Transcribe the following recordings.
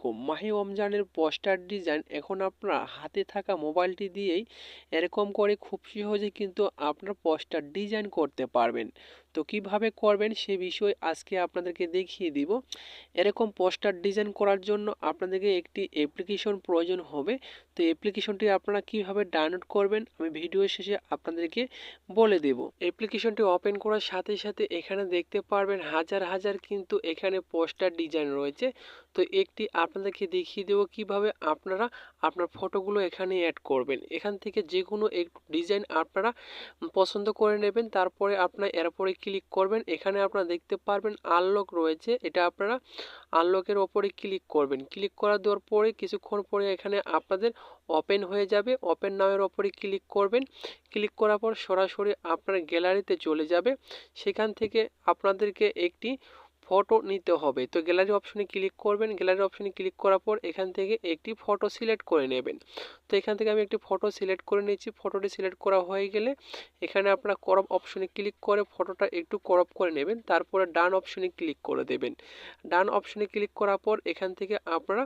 আলাইকুম মাহি রমজানের poster design এখন আপনার হাতে থাকা মোবাইলটি দিয়েই এরকম করে খুব সহজে কিন্তু আপনার পোস্টার ডিজাইন করতে পারবেন। তো কীভাবে করবেন সে বিষয়ে আজকে আপনাদেরকে দেখিয়ে দিব। এরকম পোস্টার ডিজাইন করার জন্য আপনাদেরকে একটি অ্যাপ্লিকেশন প্রয়োজন হবে। তো অ্যাপ্লিকেশনটি আপনারা কীভাবে ডাউনলোড করবেন আমি ভিডিও শেষে আপনাদেরকে বলে দেব। অ্যাপ্লিকেশনটি ওপেন করার সাথে সাথে এখানে দেখতে পারবেন হাজার হাজার কিন্তু এখানে পোস্টার ডিজাইন রয়েছে। তো একটি আপনাদেরকে দেখিয়ে দেবো কীভাবে আপনারা আপনার ফটোগুলো এখানে অ্যাড করবেন। এখান থেকে যে কোনো এক ডিজাইন আপনারা পছন্দ করে নেবেন, তারপরে আপনার এরপরে ক্লিক করবেন, এখানে আপনারা দেখতে পারবেন আনলক রয়েছে, এটা আপনারা আনলকের ওপরে ক্লিক করবেন। ক্লিক করা দেওয়ার পরে কিছুক্ষণ পরে এখানে আপনাদের ওপেন হয়ে যাবে ওপেন নামের ওপরে ক্লিক করবেন। ক্লিক করার পর সরাসরি আপনার গ্যালারিতে চলে যাবে, সেখান থেকে আপনাদেরকে একটি ফটো নিতে হবে। তো গ্যালারি অপশনে ক্লিক করবেন। গ্যালারি অপশনে ক্লিক করার পর এখান থেকে একটি ফটো সিলেক্ট করে নেবেন। তো এখান থেকে আমি একটি ফটো সিলেক্ট করে নিয়েছি। ফটোটি সিলেক্ট করা হয়ে গেলে এখানে আপনার করপ অপশনে ক্লিক করে ফটোটা একটু করপ করে নেবেন। তারপরে ডান অপশনে ক্লিক করে দেবেন। ডান অপশনে ক্লিক করার পর এখান থেকে আপনারা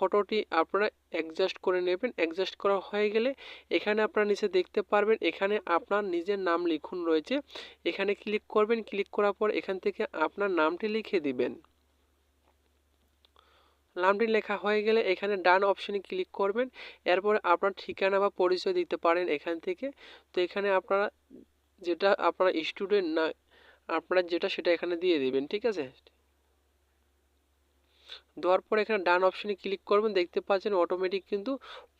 ফটোটি আপনারা অ্যাডজাস্ট করে নেবেন। অ্যাডজাস্ট করা হয়ে গেলে এখানে আপনারা নিচে দেখতে পারবেন, এখানে আপনার নিজের নাম লিখুন রয়েছে। এখানে ক্লিক করবেন ক্লিক করার পর এখান থেকে আপনার নামটি লিখে দিবেন। নামটি লেখা হয়ে গেলে এখানে ডান অপশনে ক্লিক করবেন। এরপরে আপনার ঠিকানা বা পরিচয় দিতে পারেন এখান থেকে। তো এখানে আপনারা যেটা, আপনার স্টুডেন্ট না, আপনার যেটা সেটা এখানে দিয়ে দিবেন, ঠিক আছে? দেওয়ার পর এখানে ডান অপশনে ক্লিক করবেন, দেখতে পাচ্ছেন অটোমেটিক কিন্তু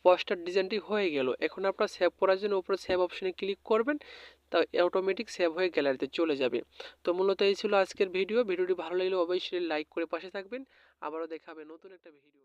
পোস্টার ডিজাইনটি হয়ে গেল। এখন আপনার সেভ করার জন্য উপরে সেভ অপশনে ক্লিক করবেন, তা অটোমেটিক সেভ হয়ে গ্যালারিতে চলে যাবে। তো মূলত এই ছিল আজকের ভিডিও ভিডিওটি ভালো লাগলে অবশ্যই লাইক করে পাশে থাকবেন। আবারও দেখাবে নতুন একটা ভিডিও